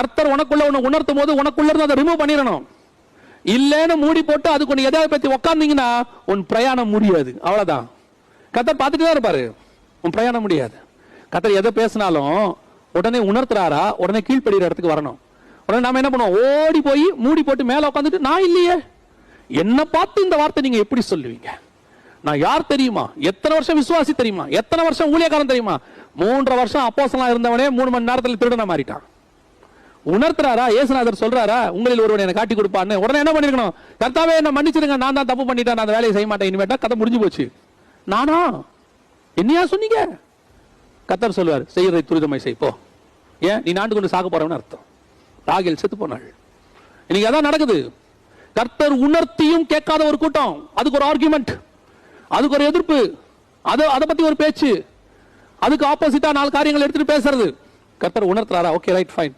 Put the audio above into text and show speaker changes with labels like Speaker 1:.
Speaker 1: கர்த்தர் உனக்குள்ள உன்னை உணர்த்தும் போது உனக்குள்ள இருந்து அதை ரிமூவ் பண்ணிடணும். இல்லைன்னு மூடி போட்டு அதுக்கு ஒன்று எதாவது பத்தி உக்காந்தீங்கன்னா உன் பிரயாணம் முடியாது. அவ்வளவுதான். கத்தர் பார்த்துட்டு தான் இருப்பாரு. உன் பிரயாணம் முடியாது. கத்தர் எதை பேசினாலும் உடனே உணர்த்துறாரா? உடனே கீழ்ப்படுகிற இடத்துக்கு வரணும். உடனே நாம என்ன பண்ணுவோம்? ஓடி போய் மூடி போட்டு மேல உட்காந்துட்டு நான் இல்லையே. என்ன பார்த்து இந்த வார்த்தை நீங்க எப்படி சொல்லுவீங்க? நான் யார் தெரியுமா? எத்தனை வருஷம் விசுவாசி தெரியுமா? எத்தனை வருஷம் ஊழியக்காரன் தெரியுமா? மூன்றரை வருஷம் அப்போஸ்தலனா இருந்தவனே மூணு மணி நேரத்தில் திருடனை மாறிட்டான். உணர்த்துறாரா? ஏசுநாதர் சொல்றாரா? உங்களில் ஒருவன் எனக்கு காட்டி கொடுப்பான்னு. உடனே என்ன பண்ணிருக்கணும்? கர்த்தாவே என்ன மன்னிச்சிருங்க. நான் தான் தப்பு பண்ணிட்டேன். நான் அந்த வேலையை செய்ய மாட்டேன். இனிமேட்டா கதை முடிஞ்சு போச்சு. நானா? என்னையா சொன்னீங்க? கத்தர் சொல்லுவார் செய்யறதை துரிதமாய் செய். போ. ஏன்? நீ நாண்டு கொண்டு சாக போறவன்னு அர்த்தம். ராகில் செத்து போனாள் இன்னைக்கு அதான் நடக்குது. கர்த்தர் உணர்த்தியும் கேட்காத ஒரு கூட்டம். அதுக்கு ஒரு ஆர்குமெண்ட் அதுக்கு ஒரு எதிர்ப்பு. அது அதை பத்தி ஒரு பேச்சு. அதுக்கு ஆப்போசிட்டா நாலு காரியங்கள் எடுத்துட்டு பேசுறது. கர்த்தர் உணர்த்துறாரா? Okay right fine